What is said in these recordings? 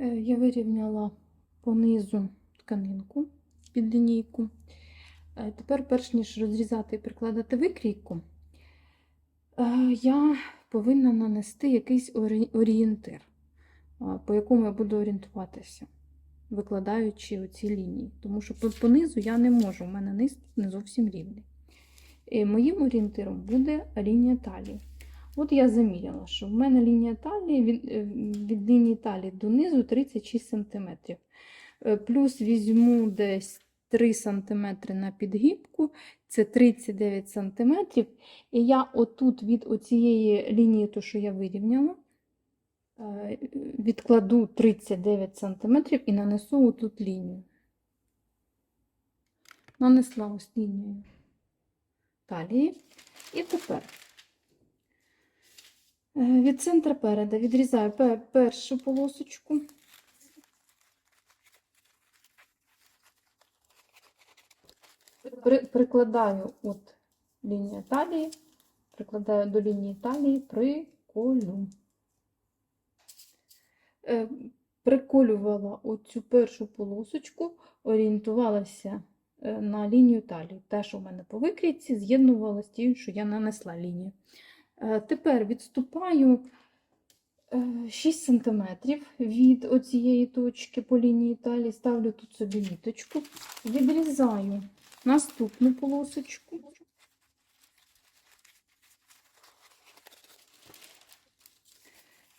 Е, Я вирівняла понизу тканинку під лінійку. Е, Тепер, перш ніж розрізати і прикладати викрійку, е, я повинна нанести якийсь орі- орієнтир, по якому я буду орієнтуватися, викладаючи оці лінії. Тому що по низу я не можу, у мене низ не зовсім рівний. І моїм орієнтиром буде лінія талії. От я заміряла, що в мене лінія талії від, е, від лінії талії донизу 36 см. Плюс візьму десь 3 см на підгибку, це 39 см. І я отут від оцієї лінії, то, що я вирівняла, е, відкладу 39 см і нанесу отут лінію. Нанесла ось лінію талії. І тепер е, від центра переда відрізаю першу полосочку. При- Прикладаю от лінія талії, прикладаю до лінії талії, приколю. Е, Приколювала оцю першу полосочку, орієнтувалася е, на лінію талії. Те, що в мене по викрійці, з'єднувала з тією, що я нанесла лінію. Е, Тепер відступаю е, 6 см від оцієї точки по лінії талії, ставлю тут собі ніточку, відрізаю наступну полосочку.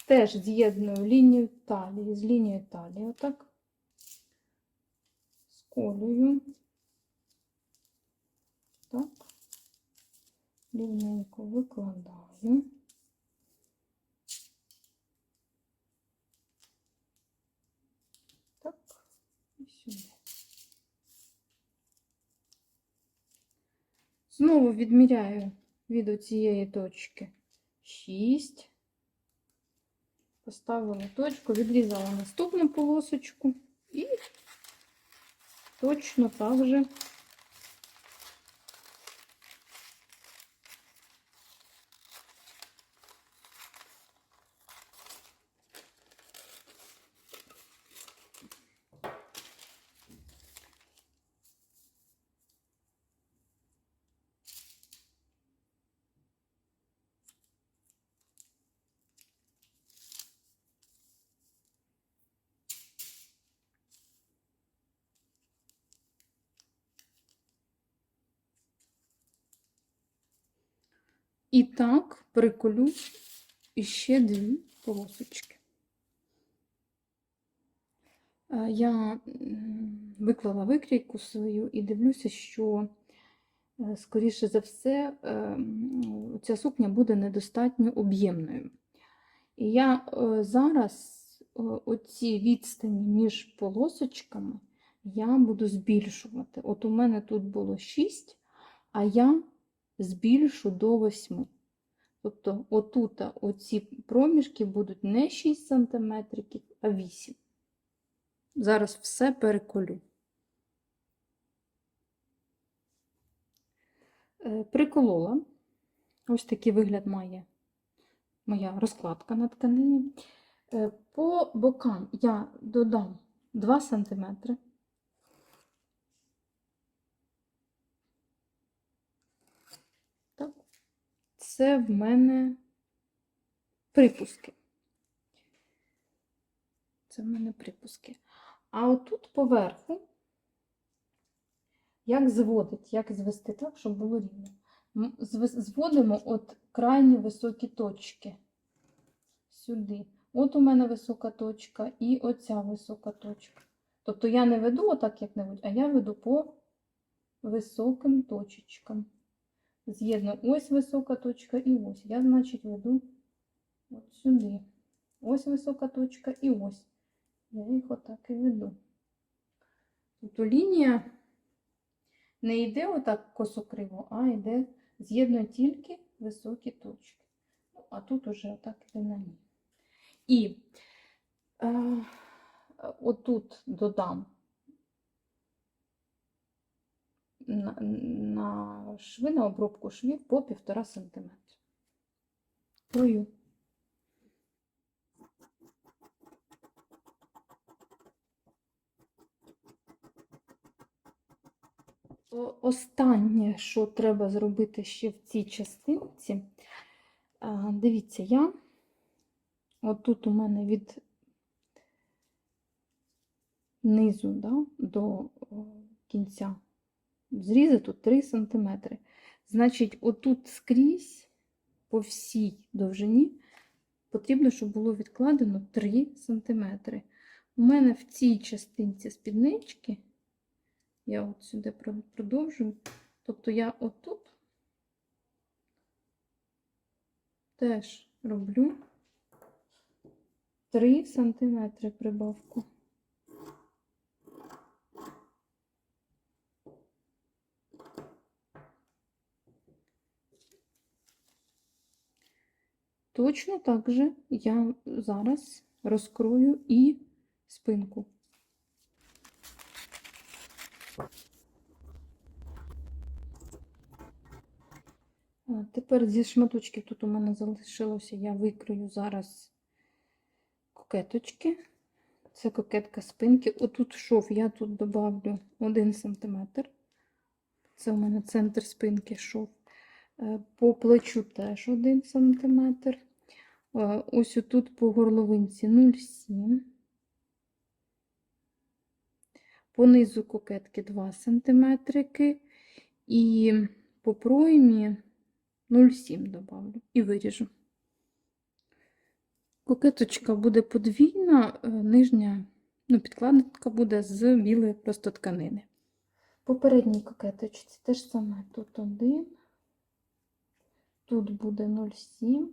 Теж з'єдную лінію талії з лінією талії, отак сколюю. Так, рівненько викладаю. Так, і сюди. Знову відміряю від оцієї точки 6. Поставила точку, відрізала наступну полосочку і точно так же І так приколю іще дві полосочки. Е, Я виклала викрійку свою і дивлюся, що, е, скоріше за все, е, ця сукня буде недостатньо об'ємною. І я зараз оці відстані між полосочками я буду збільшувати. От у мене тут було 6, а я збільшу до 8. Тобто отут оці проміжки будуть не 6 см, а 8. Зараз все переколю. Е, Приколола. Ось такий вигляд має моя розкладка на тканині. Е, По бокам я додам 2 см. Так. Це в мене припуски. Це в мене припуски. А отут поверху, як зводить, як звести так, щоб було рівно. Зводимо от крайні високі точки сюди. От у мене висока точка і оця висока точка. Тобто я не веду отак, як небудь, а я веду по високим точечкам. З'єдную ось висока точка і ось. Я, значить, веду от сюди. Ось висока точка і ось. Я їх отак і веду. Тобто лінія не йде отак косокриво, а йде, з'єднує тільки високі точки. Ну, а тут уже отак іде на ній. І е, отут додам на, на шви на обробку швів по півтора см. Крою. Останнє, що треба зробити ще в цій частинці, дивіться, я, отут у мене від низу да, до кінця зрізу тут 3 см. Значить, отут скрізь по всій довжині потрібно, щоб було відкладено 3 см. У мене в цій частинці спіднички, я от сюди про- продовжую, тобто я отут теж роблю 3 см прибавку. Точно так же я зараз розкрою і спинку. Тепер зі шматочків тут у мене залишилося, я викрою зараз кокеточки. Це кокетка спинки. Отут шов, я тут добавлю 1 см. Це у мене центр спинки шов. Е, По плечу теж 1 см. Ось тут по горловинці 0,7. По низу кокетки 2 см. І по проймі 0,7 добавлю і виріжу. Кокеточка буде подвійна, е, нижня ну, підкладинка буде з білої просто тканини. Попередній кокеточці теж саме тут один, тут буде 0,7.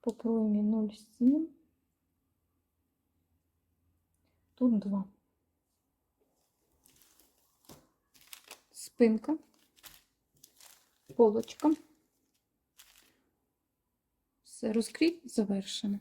По проймі 0,7. Тут 2. Спинка, полочка. Все, розкрій, завершено.